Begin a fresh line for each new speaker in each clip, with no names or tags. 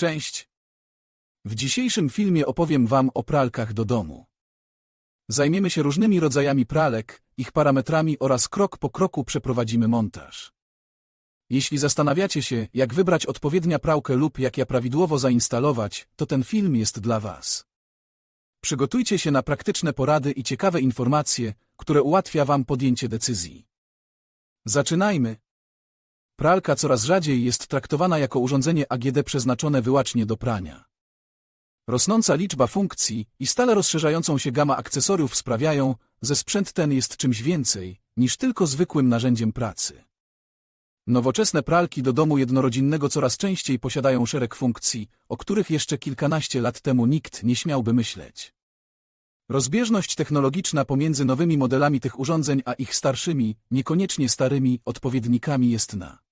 Cześć! W dzisiejszym filmie opowiem Wam o pralkach do domu. Zajmiemy się różnymi rodzajami pralek, ich parametrami oraz krok po kroku przeprowadzimy montaż. Jeśli zastanawiacie się, jak wybrać odpowiednia prałkę lub jak ja prawidłowo zainstalować, to ten film jest dla Was. Przygotujcie się na praktyczne porady i ciekawe informacje, które ułatwia Wam podjęcie decyzji. Zaczynajmy! Pralka coraz rzadziej jest traktowana jako urządzenie AGD przeznaczone wyłącznie do prania. Rosnąca liczba funkcji i stale rozszerzającą się gama akcesoriów sprawiają, że sprzęt ten jest czymś więcej niż tylko zwykłym narzędziem pracy. Nowoczesne pralki do domu jednorodzinnego coraz częściej posiadają szereg funkcji, o których jeszcze kilkanaście lat temu nikt nie śmiałby myśleć. Rozbieżność technologiczna pomiędzy nowymi modelami tych urządzeń a ich starszymi, niekoniecznie starymi, odpowiednikami jest na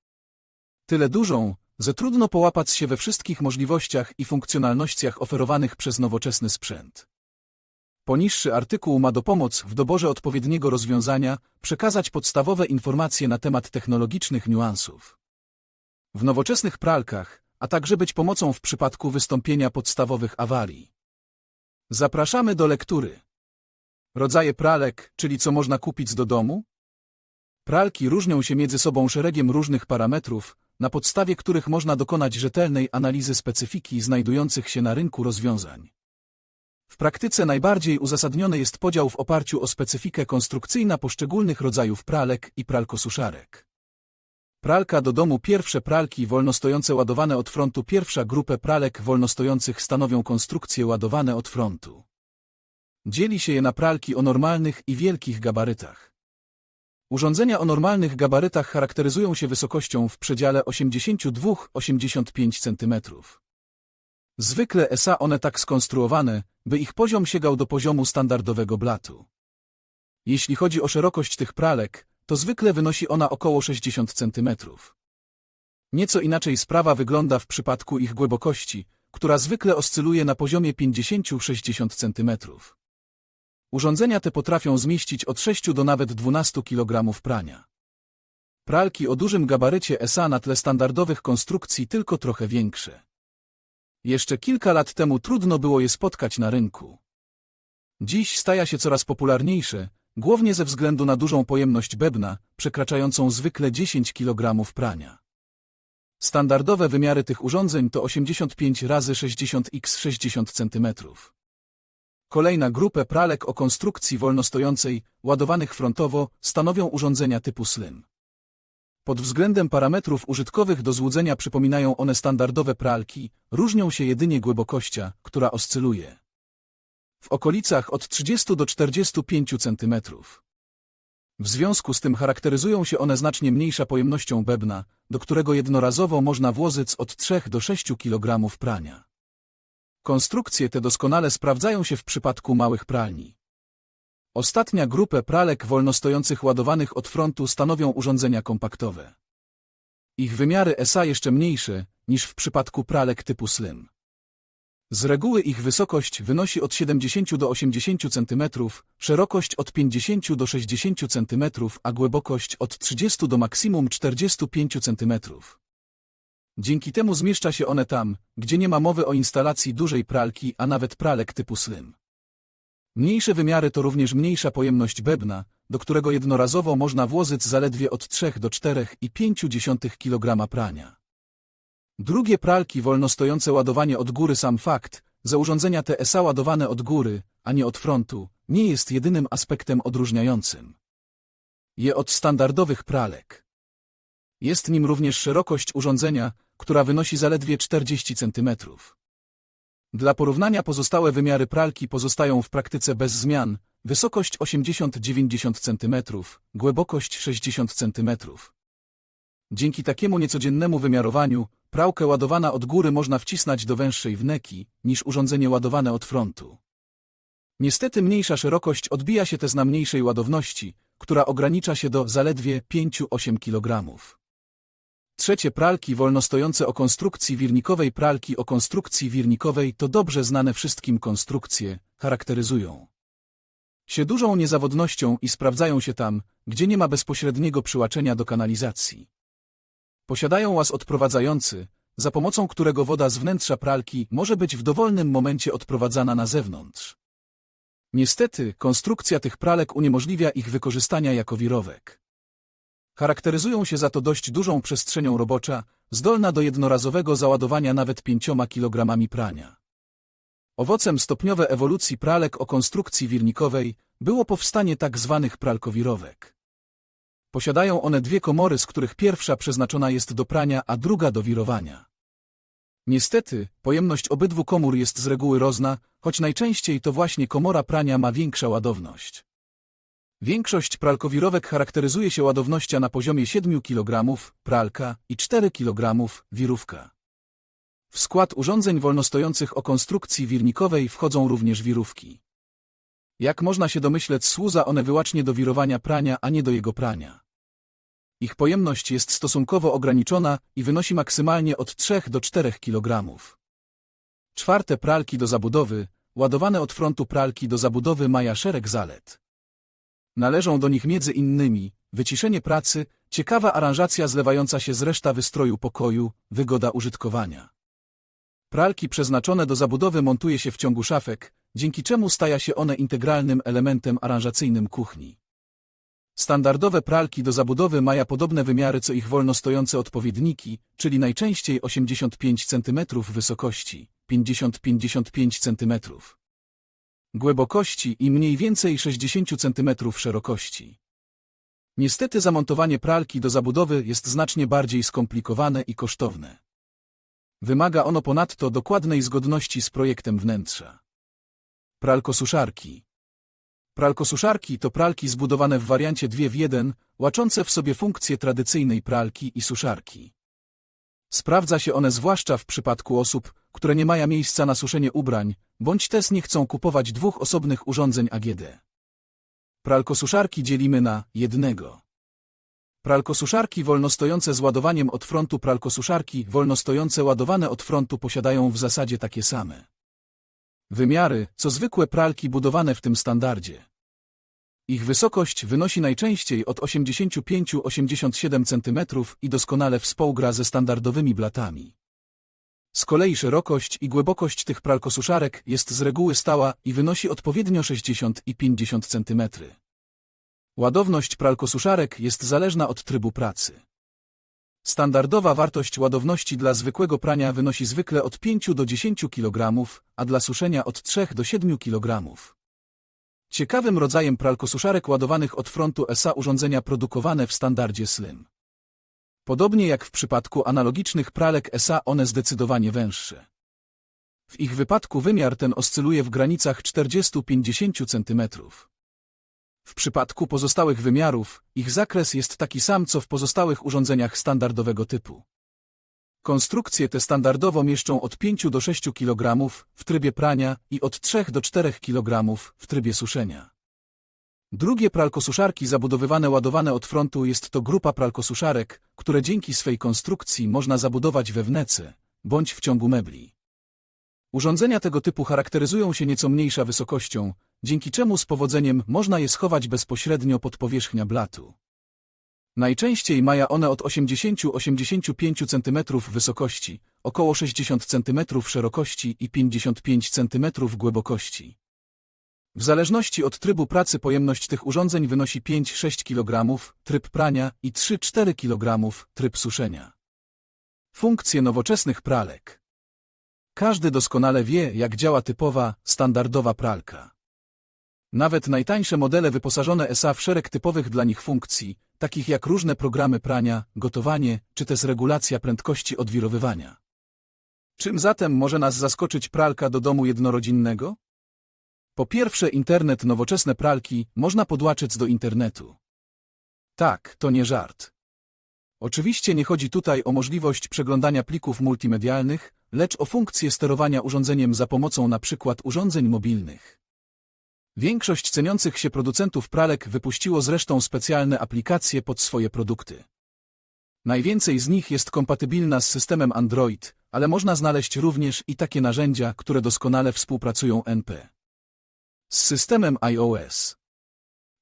tyle dużą, że trudno połapać się we wszystkich możliwościach i funkcjonalnościach oferowanych przez nowoczesny sprzęt. Poniższy artykuł ma dopomóc w doborze odpowiedniego rozwiązania przekazać podstawowe informacje na temat technologicznych niuansów. W nowoczesnych pralkach, a także być pomocą w przypadku wystąpienia podstawowych awarii. Zapraszamy do lektury. Rodzaje pralek, czyli co można kupić do domu? Pralki różnią się między sobą szeregiem różnych parametrów, na podstawie których można dokonać rzetelnej analizy specyfiki znajdujących się na rynku rozwiązań. W praktyce najbardziej uzasadniony jest podział w oparciu o specyfikę konstrukcyjna poszczególnych rodzajów pralek i pralkosuszarek. Pralka do domu pierwsze pralki wolnostojące ładowane od frontu pierwsza grupę pralek wolnostojących stanowią konstrukcje ładowane od frontu. Dzieli się je na pralki o normalnych i wielkich gabarytach. Urządzenia o normalnych gabarytach charakteryzują się wysokością w przedziale 82-85 cm. Zwykle SA one tak skonstruowane, by ich poziom sięgał do poziomu standardowego blatu. Jeśli chodzi o szerokość tych pralek, to zwykle wynosi ona około 60 cm. Nieco inaczej sprawa wygląda w przypadku ich głębokości, która zwykle oscyluje na poziomie 50-60 cm. Urządzenia te potrafią zmieścić od 6 do nawet 12 kg prania. Pralki o dużym gabarycie SA na tle standardowych konstrukcji tylko trochę większe. Jeszcze kilka lat temu trudno było je spotkać na rynku. Dziś staje się coraz popularniejsze, głównie ze względu na dużą pojemność bębna, przekraczającą zwykle 10 kg prania. Standardowe wymiary tych urządzeń to 85 razy 60 x 60 cm. Kolejna grupę pralek o konstrukcji wolnostojącej, ładowanych frontowo, stanowią urządzenia typu slim. Pod względem parametrów użytkowych do złudzenia przypominają one standardowe pralki, różnią się jedynie głębokościa, która oscyluje. W okolicach od 30 do 45 cm. W związku z tym charakteryzują się one znacznie mniejsza pojemnością bębna, do którego jednorazowo można włożyć od 3 do 6 kg prania. Konstrukcje te doskonale sprawdzają się w przypadku małych pralni. Ostatnia grupę pralek wolnostojących ładowanych od frontu stanowią urządzenia kompaktowe. Ich wymiary SA jeszcze mniejsze niż w przypadku pralek typu slim. Z reguły ich wysokość wynosi od 70 do 80 cm, szerokość od 50 do 60 cm, a głębokość od 30 do maksimum 45 cm. Dzięki temu zmieszcza się one tam, gdzie nie ma mowy o instalacji dużej pralki, a nawet pralek typu slim. Mniejsze wymiary to również mniejsza pojemność bębna, do którego jednorazowo można włożyć zaledwie od 3 do 4,5 kg prania. Drugie pralki wolnostojące ładowanie od góry sam fakt, że urządzenia TSA ładowane od góry, a nie od frontu, nie jest jedynym aspektem odróżniającym je od standardowych pralek. Jest nim również szerokość urządzenia, która wynosi zaledwie 40 cm. Dla porównania pozostałe wymiary pralki pozostają w praktyce bez zmian, wysokość 80-90 cm, głębokość 60 cm. Dzięki takiemu niecodziennemu wymiarowaniu, prałkę ładowana od góry można wcisnąć do węższej wneki, niż urządzenie ładowane od frontu. Niestety mniejsza szerokość odbija się też na mniejszej ładowności, która ogranicza się do zaledwie 5-8 kg. Trzecie pralki wolnostojące o konstrukcji wirnikowej Pralki o konstrukcji wirnikowej to dobrze znane wszystkim konstrukcje, charakteryzują się dużą niezawodnością i sprawdzają się tam, gdzie nie ma bezpośredniego przyłaczenia do kanalizacji. Posiadają łaz odprowadzający, za pomocą którego woda z wnętrza pralki może być w dowolnym momencie odprowadzana na zewnątrz. Niestety, konstrukcja tych pralek uniemożliwia ich wykorzystania jako wirowek. Charakteryzują się za to dość dużą przestrzenią robocza, zdolna do jednorazowego załadowania nawet pięcioma kilogramami prania. Owocem stopniowej ewolucji pralek o konstrukcji wirnikowej było powstanie tak zwanych pralkowirowek. Posiadają one dwie komory, z których pierwsza przeznaczona jest do prania, a druga do wirowania. Niestety, pojemność obydwu komór jest z reguły rozna, choć najczęściej to właśnie komora prania ma większa ładowność. Większość pralkowirowek charakteryzuje się ładownością na poziomie 7 kg pralka i 4 kg wirówka. W skład urządzeń wolnostojących o konstrukcji wirnikowej wchodzą również wirówki. Jak można się domyśleć, służą one wyłącznie do wirowania prania, a nie do jego prania. Ich pojemność jest stosunkowo ograniczona i wynosi maksymalnie od 3 do 4 kg. Czwarte pralki do zabudowy, ładowane od frontu pralki do zabudowy mają szereg zalet. Należą do nich między innymi wyciszenie pracy, ciekawa aranżacja zlewająca się z reszta wystroju pokoju, wygoda użytkowania. Pralki przeznaczone do zabudowy montuje się w ciągu szafek, dzięki czemu stają się one integralnym elementem aranżacyjnym kuchni. Standardowe pralki do zabudowy mają podobne wymiary co ich wolno stojące odpowiedniki, czyli najczęściej 85 cm wysokości, 50-55 cm głębokości i mniej więcej 60 cm szerokości. Niestety zamontowanie pralki do zabudowy jest znacznie bardziej skomplikowane i kosztowne. Wymaga ono ponadto dokładnej zgodności z projektem wnętrza. Pralkosuszarki Pralkosuszarki to pralki zbudowane w wariancie 2 w 1, łaczące w sobie funkcje tradycyjnej pralki i suszarki. Sprawdza się one zwłaszcza w przypadku osób, które nie mają miejsca na suszenie ubrań, bądź też nie chcą kupować dwóch osobnych urządzeń AGD. Pralkosuszarki dzielimy na jednego. Pralkosuszarki wolnostojące z ładowaniem od frontu pralkosuszarki wolnostojące ładowane od frontu posiadają w zasadzie takie same wymiary, co zwykłe pralki budowane w tym standardzie. Ich wysokość wynosi najczęściej od 85-87 cm i doskonale współgra ze standardowymi blatami. Z kolei szerokość i głębokość tych pralkosuszarek jest z reguły stała i wynosi odpowiednio 60 i 50 cm. Ładowność pralkosuszarek jest zależna od trybu pracy. Standardowa wartość ładowności dla zwykłego prania wynosi zwykle od 5 do 10 kg, a dla suszenia od 3 do 7 kg. Ciekawym rodzajem pralkosuszarek ładowanych od frontu SA urządzenia produkowane w standardzie SLIM. Podobnie jak w przypadku analogicznych pralek SA one zdecydowanie węższe. W ich wypadku wymiar ten oscyluje w granicach 40-50 cm. W przypadku pozostałych wymiarów, ich zakres jest taki sam co w pozostałych urządzeniach standardowego typu. Konstrukcje te standardowo mieszczą od 5 do 6 kg w trybie prania i od 3 do 4 kg w trybie suszenia. Drugie pralkosuszarki zabudowywane ładowane od frontu jest to grupa pralkosuszarek, które dzięki swej konstrukcji można zabudować we wnece, bądź w ciągu mebli. Urządzenia tego typu charakteryzują się nieco mniejsza wysokością, dzięki czemu z powodzeniem można je schować bezpośrednio pod powierzchnia blatu. Najczęściej mają one od 80-85 cm wysokości, około 60 cm szerokości i 55 cm głębokości. W zależności od trybu pracy pojemność tych urządzeń wynosi 5-6 kg, tryb prania i 3-4 kg, tryb suszenia. Funkcje nowoczesnych pralek Każdy doskonale wie, jak działa typowa, standardowa pralka. Nawet najtańsze modele wyposażone SA w szereg typowych dla nich funkcji, takich jak różne programy prania, gotowanie, czy też regulacja prędkości odwirowywania. Czym zatem może nas zaskoczyć pralka do domu jednorodzinnego? Po pierwsze internet nowoczesne pralki można podłaczyć do internetu. Tak, to nie żart. Oczywiście nie chodzi tutaj o możliwość przeglądania plików multimedialnych, lecz o funkcję sterowania urządzeniem za pomocą np. urządzeń mobilnych. Większość ceniących się producentów pralek wypuściło zresztą specjalne aplikacje pod swoje produkty. Najwięcej z nich jest kompatybilna z systemem Android, ale można znaleźć również i takie narzędzia, które doskonale współpracują NP. Z systemem iOS.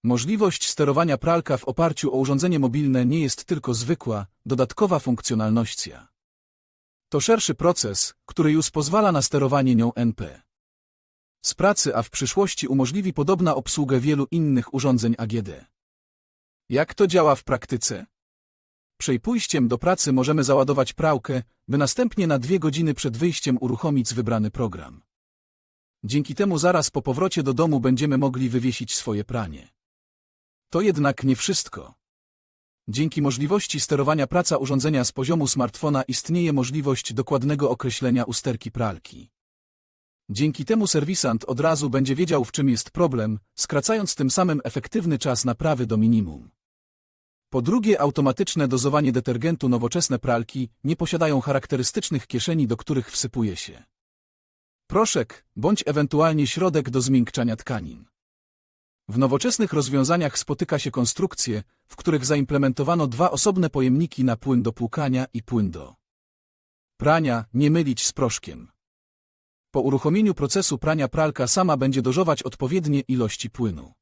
Możliwość sterowania pralka w oparciu o urządzenie mobilne nie jest tylko zwykła, dodatkowa funkcjonalność. To szerszy proces, który już pozwala na sterowanie nią NP. Z pracy, a w przyszłości umożliwi podobna obsługę wielu innych urządzeń AGD. Jak to działa w praktyce? Przed pójściem do pracy możemy załadować prałkę, by następnie na dwie godziny przed wyjściem uruchomić wybrany program. Dzięki temu zaraz po powrocie do domu będziemy mogli wywiesić swoje pranie. To jednak nie wszystko. Dzięki możliwości sterowania praca urządzenia z poziomu smartfona istnieje możliwość dokładnego określenia usterki pralki. Dzięki temu serwisant od razu będzie wiedział w czym jest problem, skracając tym samym efektywny czas naprawy do minimum. Po drugie, automatyczne dozowanie detergentu nowoczesne pralki nie posiadają charakterystycznych kieszeni, do których wsypuje się proszek bądź ewentualnie środek do zmiękczania tkanin. W nowoczesnych rozwiązaniach spotyka się konstrukcje, w których zaimplementowano dwa osobne pojemniki na płyn do płukania i płyn do prania, nie mylić z proszkiem. Po uruchomieniu procesu prania pralka sama będzie dozować odpowiednie ilości płynu.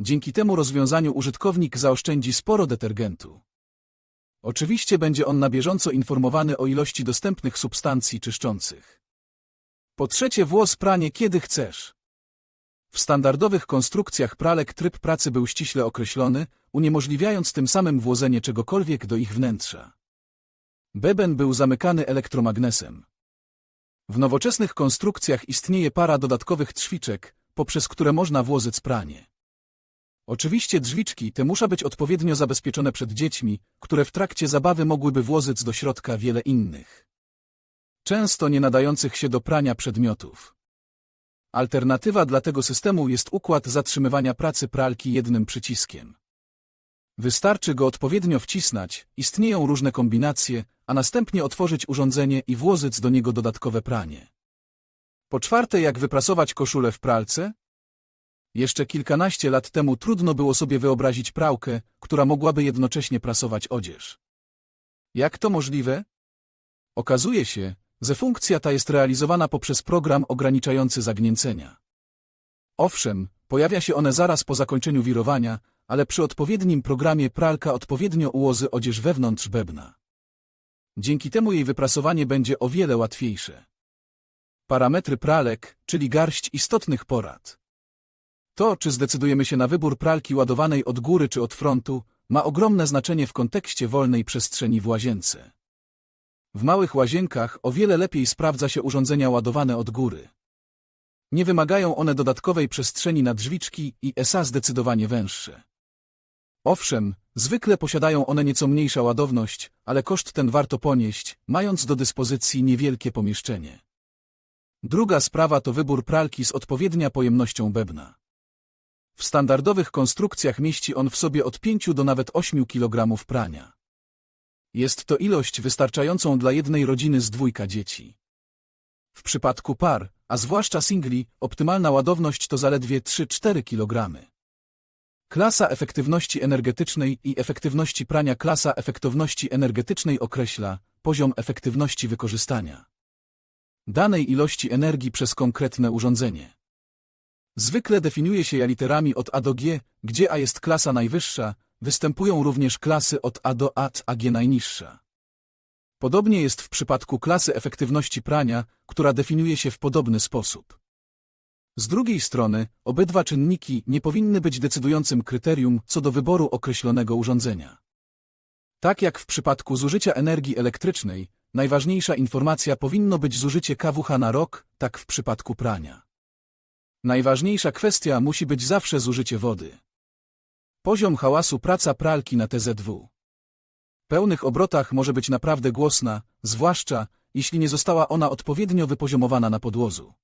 Dzięki temu rozwiązaniu użytkownik zaoszczędzi sporo detergentu. Oczywiście będzie on na bieżąco informowany o ilości dostępnych substancji czyszczących. Po trzecie włos pranie kiedy chcesz. W standardowych konstrukcjach pralek tryb pracy był ściśle określony, uniemożliwiając tym samym włożenie czegokolwiek do ich wnętrza. Beben był zamykany elektromagnesem. W nowoczesnych konstrukcjach istnieje para dodatkowych drzwiczek, poprzez które można włożyć pranie. Oczywiście drzwiczki te muszą być odpowiednio zabezpieczone przed dziećmi, które w trakcie zabawy mogłyby włożyć do środka wiele innych. Często nie nadających się do prania przedmiotów. Alternatywa dla tego systemu jest układ zatrzymywania pracy pralki jednym przyciskiem. Wystarczy go odpowiednio wcisnąć, istnieją różne kombinacje, a następnie otworzyć urządzenie i włożyć do niego dodatkowe pranie. Po czwarte, jak wyprasować koszulę w pralce? Jeszcze kilkanaście lat temu trudno było sobie wyobrazić prałkę, która mogłaby jednocześnie prasować odzież. Jak to możliwe? Okazuje się, że funkcja ta jest realizowana poprzez program ograniczający zagnięcenia. Owszem, pojawia się one zaraz po zakończeniu wirowania, ale przy odpowiednim programie pralka odpowiednio ułoży odzież wewnątrz bębna. Dzięki temu jej wyprasowanie będzie o wiele łatwiejsze. Parametry pralek, czyli garść istotnych porad. To, czy zdecydujemy się na wybór pralki ładowanej od góry czy od frontu, ma ogromne znaczenie w kontekście wolnej przestrzeni w łazience. W małych łazienkach o wiele lepiej sprawdza się urządzenia ładowane od góry. Nie wymagają one dodatkowej przestrzeni na drzwiczki i SA zdecydowanie węższe. Owszem, zwykle posiadają one nieco mniejsza ładowność, ale koszt ten warto ponieść, mając do dyspozycji niewielkie pomieszczenie. Druga sprawa to wybór pralki z odpowiednia pojemnością bębna. W standardowych konstrukcjach mieści on w sobie od 5 do nawet 8 kg prania. Jest to ilość wystarczającą dla jednej rodziny z dwójka dzieci. W przypadku par, a zwłaszcza singli, optymalna ładowność to zaledwie 3-4 kg. Klasa efektywności energetycznej i efektywności prania Klasa efektywności energetycznej określa poziom efektywności wykorzystania danej ilości energii przez konkretne urządzenie. Zwykle definiuje się je literami od A do G, gdzie A jest klasa najwyższa, występują również klasy od A do A, a G najniższa. Podobnie jest w przypadku klasy efektywności prania, która definiuje się w podobny sposób. Z drugiej strony, obydwa czynniki nie powinny być decydującym kryterium co do wyboru określonego urządzenia. Tak jak w przypadku zużycia energii elektrycznej, najważniejsza informacja powinno być zużycie kWh na rok, tak w przypadku prania. Najważniejsza kwestia musi być zawsze zużycie wody. Poziom hałasu praca pralki na TZW. Pełnych obrotach może być naprawdę głośna, zwłaszcza jeśli nie została ona odpowiednio wypoziomowana na podłozu.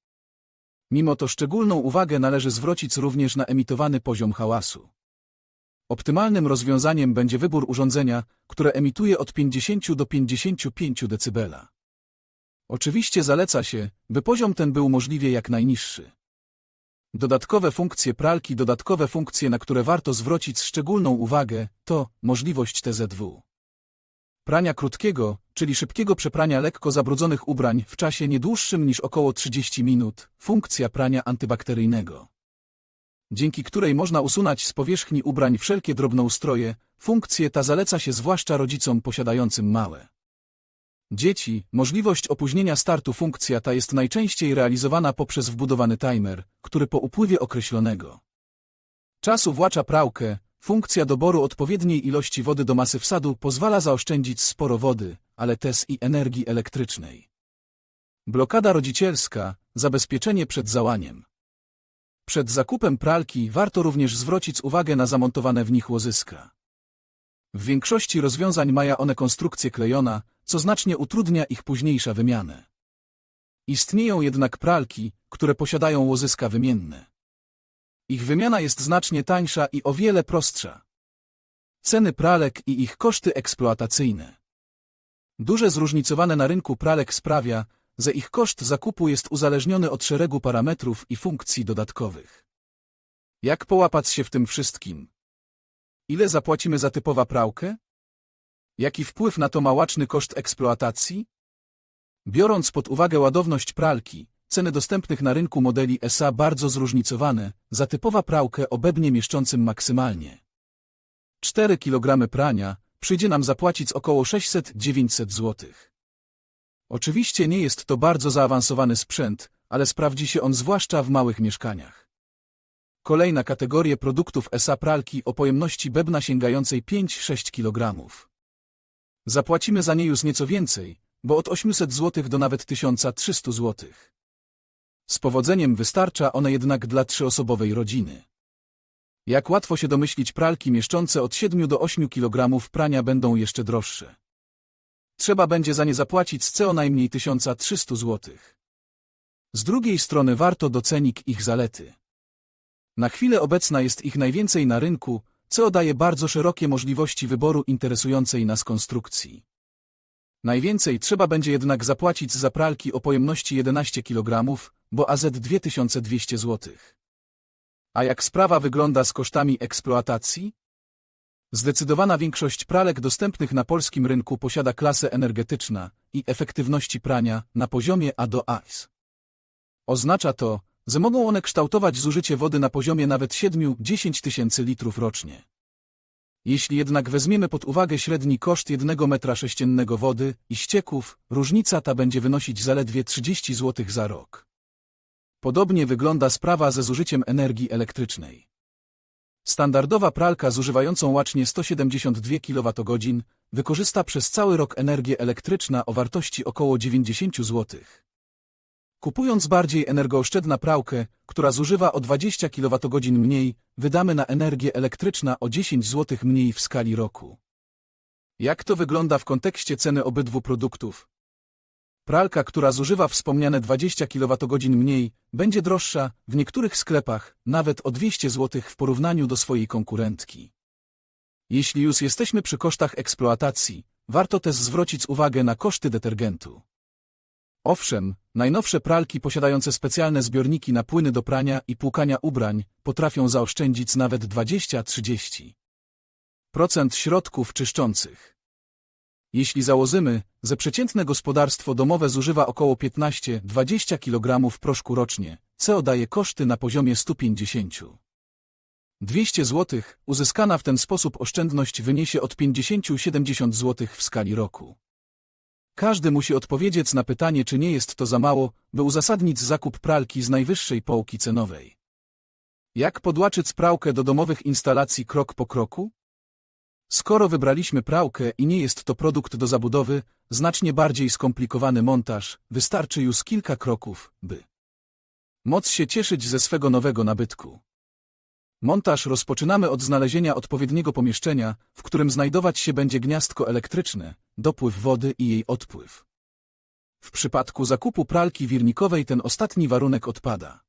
Mimo to szczególną uwagę należy zwrócić również na emitowany poziom hałasu. Optymalnym rozwiązaniem będzie wybór urządzenia, które emituje od 50 do 55 dB. Oczywiście zaleca się, by poziom ten był możliwie jak najniższy. Dodatkowe funkcje pralki Dodatkowe funkcje, na które warto zwrócić szczególną uwagę, to możliwość TZW. Prania krótkiego, czyli szybkiego przeprania lekko zabrudzonych ubrań w czasie nie dłuższym niż około 30 minut, funkcja prania antybakteryjnego. Dzięki której można usunąć z powierzchni ubrań wszelkie drobnoustroje, funkcję ta zaleca się zwłaszcza rodzicom posiadającym małe Dzieci, możliwość opóźnienia startu funkcja ta jest najczęściej realizowana poprzez wbudowany timer, który po upływie określonego czasu włącza prałkę, funkcja doboru odpowiedniej ilości wody do masy wsadu pozwala zaoszczędzić sporo wody, ale też i energii elektrycznej. Blokada rodzicielska, zabezpieczenie przed załaniem. Przed zakupem pralki warto również zwrócić uwagę na zamontowane w nich łożyska. W większości rozwiązań mają one konstrukcję klejona, co znacznie utrudnia ich późniejsza wymianę. Istnieją jednak pralki, które posiadają łożyska wymienne. Ich wymiana jest znacznie tańsza i o wiele prostsza. Ceny pralek i ich koszty eksploatacyjne. Duże zróżnicowane na rynku pralek sprawia, że ich koszt zakupu jest uzależniony od szeregu parametrów i funkcji dodatkowych. Jak połapać się w tym wszystkim? Ile zapłacimy za typowa prałkę? Jaki wpływ na to ma łaczny koszt eksploatacji? Biorąc pod uwagę ładowność pralki, ceny dostępnych na rynku modeli SA bardzo zróżnicowane, za typowa prałkę obebnie mieszczącym maksymalnie 4 kg prania przyjdzie nam zapłacić około 600-900 zł. Oczywiście nie jest to bardzo zaawansowany sprzęt, ale sprawdzi się on zwłaszcza w małych mieszkaniach. Kolejna kategoria produktów SA pralki o pojemności bebna sięgającej 5-6 kg. Zapłacimy za nie już nieco więcej, bo od 800 zł do nawet 1300 zł. Z powodzeniem wystarcza one jednak dla trzyosobowej rodziny. Jak łatwo się domyślić, pralki mieszczące od 7 do 8 kg prania będą jeszcze droższe. Trzeba będzie za nie zapłacić co najmniej 1300 zł. Z drugiej strony warto docenić ich zalety. Na chwilę obecna jest ich najwięcej na rynku, co daje bardzo szerokie możliwości wyboru interesującej nas konstrukcji. Najwięcej trzeba będzie jednak zapłacić za pralki o pojemności 11 kg, bo AZ 2200 zł. A jak sprawa wygląda z kosztami eksploatacji? Zdecydowana większość pralek dostępnych na polskim rynku posiada klasę energetyczna i efektywności prania na poziomie A do AIS. Oznacza to, że mogą one kształtować zużycie wody na poziomie nawet 7-10 tysięcy litrów rocznie. Jeśli jednak weźmiemy pod uwagę średni koszt jednego metra sześciennego wody i ścieków, różnica ta będzie wynosić zaledwie 30 zł za rok. Podobnie wygląda sprawa ze zużyciem energii elektrycznej. Standardowa pralka zużywającą łacznie 172 kWh wykorzysta przez cały rok energię elektryczna o wartości około 90 zł. Kupując bardziej energooszczędna prałkę, która zużywa o 20 kWh mniej, wydamy na energię elektryczna o 10 zł mniej w skali roku. Jak to wygląda w kontekście ceny obydwu produktów? Pralka, która zużywa wspomniane 20 kWh mniej, będzie droższa, w niektórych sklepach, nawet o 200 zł w porównaniu do swojej konkurentki. Jeśli już jesteśmy przy kosztach eksploatacji, warto też zwrócić uwagę na koszty detergentu. Owszem, najnowsze pralki posiadające specjalne zbiorniki na płyny do prania i płukania ubrań potrafią zaoszczędzić nawet 20-30% środków czyszczących. Jeśli założymy, że przeciętne gospodarstwo domowe zużywa około 15-20 kg proszku rocznie, co daje koszty na poziomie 150. 200 zł, uzyskana w ten sposób oszczędność wyniesie od 50-70 zł w skali roku. Każdy musi odpowiedzieć na pytanie, czy nie jest to za mało, by uzasadnić zakup pralki z najwyższej półki cenowej. Jak podłaczyć prałkę do domowych instalacji krok po kroku? Skoro wybraliśmy prałkę i nie jest to produkt do zabudowy, znacznie bardziej skomplikowany montaż, wystarczy już kilka kroków, by moc się cieszyć ze swego nowego nabytku. Montaż rozpoczynamy od znalezienia odpowiedniego pomieszczenia, w którym znajdować się będzie gniazdko elektryczne, dopływ wody i jej odpływ. W przypadku zakupu pralki wirnikowej ten ostatni warunek odpada.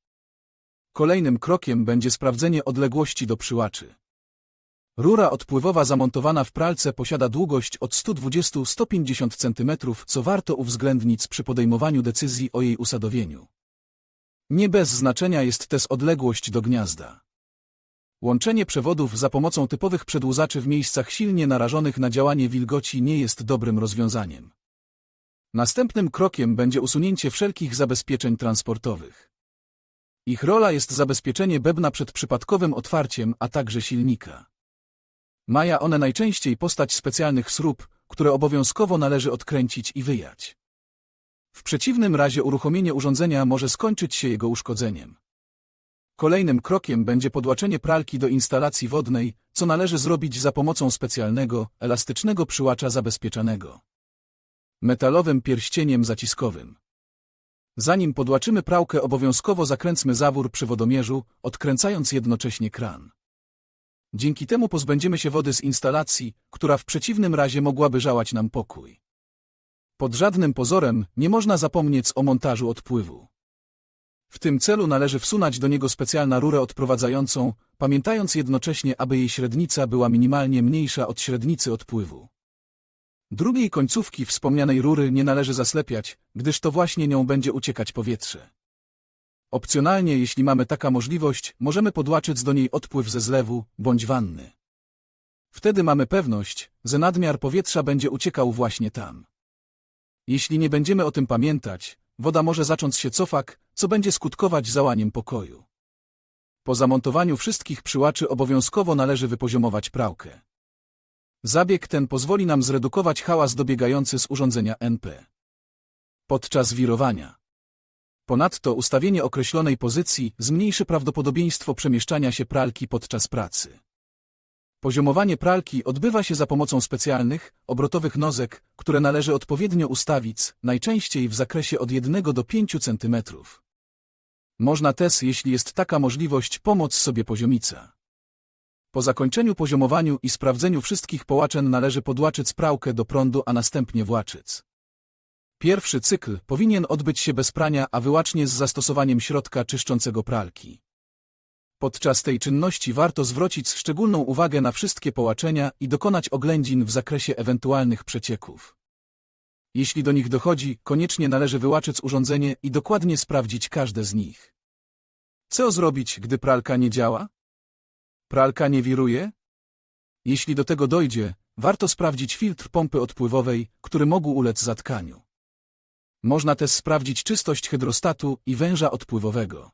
Kolejnym krokiem będzie sprawdzenie odległości do przyłaczy. Rura odpływowa zamontowana w pralce posiada długość od 120-150 cm, co warto uwzględnić przy podejmowaniu decyzji o jej usadowieniu. Nie bez znaczenia jest też odległość do gniazda. Łączenie przewodów za pomocą typowych przedłuzaczy w miejscach silnie narażonych na działanie wilgoci nie jest dobrym rozwiązaniem. Następnym krokiem będzie usunięcie wszelkich zabezpieczeń transportowych. Ich rola jest zabezpieczenie bębna przed przypadkowym otwarciem, a także silnika. Maja one najczęściej postać specjalnych srób, które obowiązkowo należy odkręcić i wyjać. W przeciwnym razie uruchomienie urządzenia może skończyć się jego uszkodzeniem. Kolejnym krokiem będzie podłaczenie pralki do instalacji wodnej, co należy zrobić za pomocą specjalnego, elastycznego przyłacza zabezpieczanego metalowym pierścieniem zaciskowym. Zanim podłaczymy prałkę obowiązkowo zakręcmy zawór przy wodomierzu, odkręcając jednocześnie kran. Dzięki temu pozbędziemy się wody z instalacji, która w przeciwnym razie mogłaby żałać nam pokój. Pod żadnym pozorem nie można zapomnieć o montażu odpływu. W tym celu należy wsunąć do niego specjalną rurę odprowadzającą, pamiętając jednocześnie, aby jej średnica była minimalnie mniejsza od średnicy odpływu. Drugiej końcówki wspomnianej rury nie należy zaslepiać, gdyż to właśnie nią będzie uciekać powietrze. Opcjonalnie, jeśli mamy taka możliwość, możemy podłaczyć do niej odpływ ze zlewu bądź wanny. Wtedy mamy pewność, że nadmiar powietrza będzie uciekał właśnie tam. Jeśli nie będziemy o tym pamiętać, woda może zacząć się cofak, co będzie skutkować załaniem pokoju. Po zamontowaniu wszystkich przyłaczy obowiązkowo należy wypoziomować prałkę. Zabieg ten pozwoli nam zredukować hałas dobiegający z urządzenia NP. Podczas wirowania. Ponadto ustawienie określonej pozycji zmniejszy prawdopodobieństwo przemieszczania się pralki podczas pracy. Poziomowanie pralki odbywa się za pomocą specjalnych, obrotowych nozek, które należy odpowiednio ustawić, najczęściej w zakresie od 1 do 5 cm. Można też, jeśli jest taka możliwość, pomóc sobie poziomica. Po zakończeniu poziomowaniu i sprawdzeniu wszystkich połaczeń należy podłaczyć prałkę do prądu, a następnie właczyc. Pierwszy cykl powinien odbyć się bez prania, a wyłacznie z zastosowaniem środka czyszczącego pralki. Podczas tej czynności warto zwrócić szczególną uwagę na wszystkie połaczenia i dokonać oględzin w zakresie ewentualnych przecieków. Jeśli do nich dochodzi, koniecznie należy wyłaczyć urządzenie i dokładnie sprawdzić każde z nich. Co zrobić, gdy pralka nie działa? Pralka nie wiruje? Jeśli do tego dojdzie, warto sprawdzić filtr pompy odpływowej, który mógł ulec zatkaniu. Można też sprawdzić czystość hydrostatu i węża odpływowego.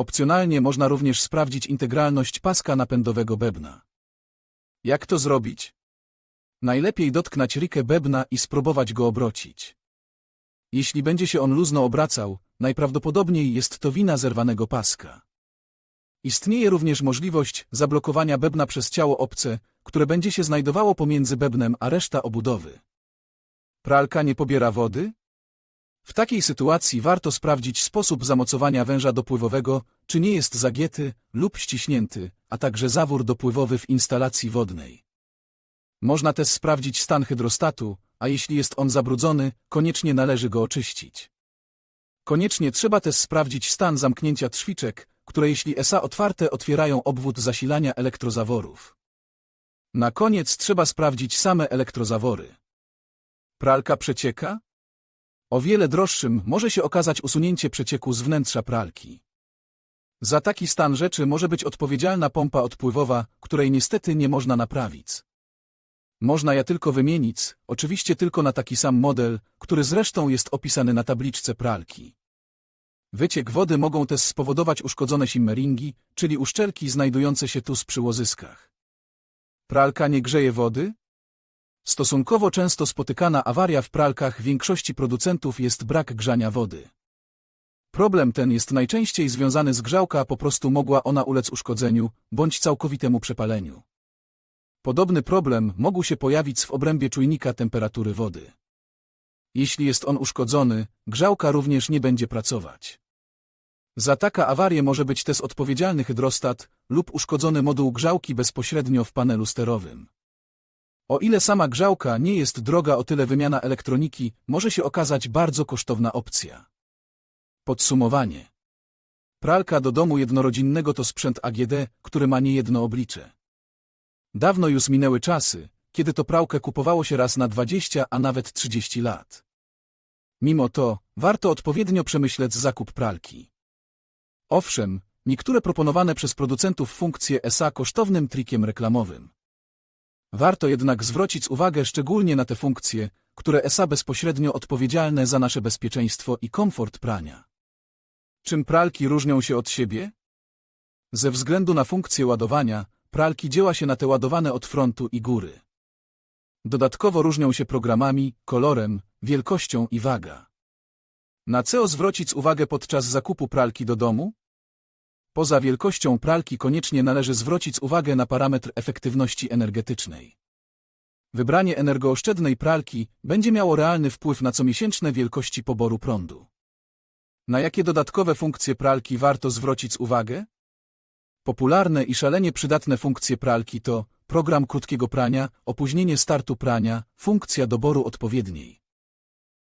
Opcjonalnie można również sprawdzić integralność paska napędowego bębna. Jak to zrobić? Najlepiej dotknąć rikę bębna i spróbować go obrocić. Jeśli będzie się on luzno obracał, najprawdopodobniej jest to wina zerwanego paska. Istnieje również możliwość zablokowania bębna przez ciało obce, które będzie się znajdowało pomiędzy bębnem a reszta obudowy. Pralka nie pobiera wody? W takiej sytuacji warto sprawdzić sposób zamocowania węża dopływowego, czy nie jest zagięty lub ściśnięty, a także zawór dopływowy w instalacji wodnej. Można też sprawdzić stan hydrostatu, a jeśli jest on zabrudzony, koniecznie należy go oczyścić. Koniecznie trzeba też sprawdzić stan zamknięcia trzwiczek, które jeśli SA otwarte otwierają obwód zasilania elektrozaworów. Na koniec trzeba sprawdzić same elektrozawory. Pralka przecieka? O wiele droższym może się okazać usunięcie przecieku z wnętrza pralki. Za taki stan rzeczy może być odpowiedzialna pompa odpływowa, której niestety nie można naprawić. Można ja tylko wymienić, oczywiście tylko na taki sam model, który zresztą jest opisany na tabliczce pralki. Wyciek wody mogą też spowodować uszkodzone simmeringi, czyli uszczelki znajdujące się tuż przy łozyskach. Pralka nie grzeje wody? Stosunkowo często spotykana awaria w pralkach większości producentów jest brak grzania wody. Problem ten jest najczęściej związany z grzałka, po prostu mogła ona ulec uszkodzeniu bądź całkowitemu przepaleniu. Podobny problem mógł się pojawić w obrębie czujnika temperatury wody. Jeśli jest on uszkodzony, grzałka również nie będzie pracować. Za taka awarię może być też odpowiedzialny hydrostat lub uszkodzony moduł grzałki bezpośrednio w panelu sterowym. O ile sama grzałka nie jest droga, o tyle wymiana elektroniki może się okazać bardzo kosztowna opcja. Podsumowanie. Pralka do domu jednorodzinnego to sprzęt AGD, który ma niejedno oblicze. Dawno już minęły czasy, kiedy to prałkę kupowało się raz na 20, a nawet 30 lat. Mimo to, warto odpowiednio przemyśleć zakup pralki. Owszem, niektóre proponowane przez producentów funkcje SA kosztownym trikiem reklamowym. Warto jednak zwrócić uwagę szczególnie na te funkcje, które SA bezpośrednio odpowiedzialne za nasze bezpieczeństwo i komfort prania. Czym pralki różnią się od siebie? Ze względu na funkcję ładowania, pralki dzieła się na te ładowane od frontu i góry. Dodatkowo różnią się programami, kolorem, wielkością i waga. Na co zwrócić uwagę podczas zakupu pralki do domu? Poza wielkością pralki koniecznie należy zwrócić uwagę na parametr efektywności energetycznej. Wybranie energooszczędnej pralki będzie miało realny wpływ na comiesięczne wielkości poboru prądu. Na jakie dodatkowe funkcje pralki warto zwrócić uwagę? Popularne i szalenie przydatne funkcje pralki to program krótkiego prania, opóźnienie startu prania, funkcja doboru odpowiedniej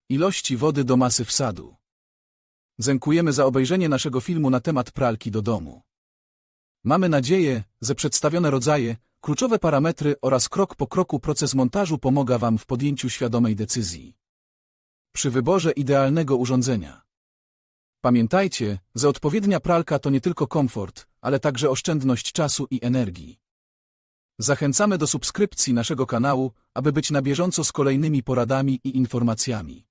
ilości wody do masy wsadu. Dziękujemy za obejrzenie naszego filmu na temat pralki do domu. Mamy nadzieję, że przedstawione rodzaje, kluczowe parametry oraz krok po kroku proces montażu pomaga Wam w podjęciu świadomej decyzji. Przy wyborze idealnego urządzenia. Pamiętajcie, że odpowiednia pralka to nie tylko komfort, ale także oszczędność czasu i energii. Zachęcamy do subskrypcji naszego kanału, aby być na bieżąco z kolejnymi poradami i informacjami.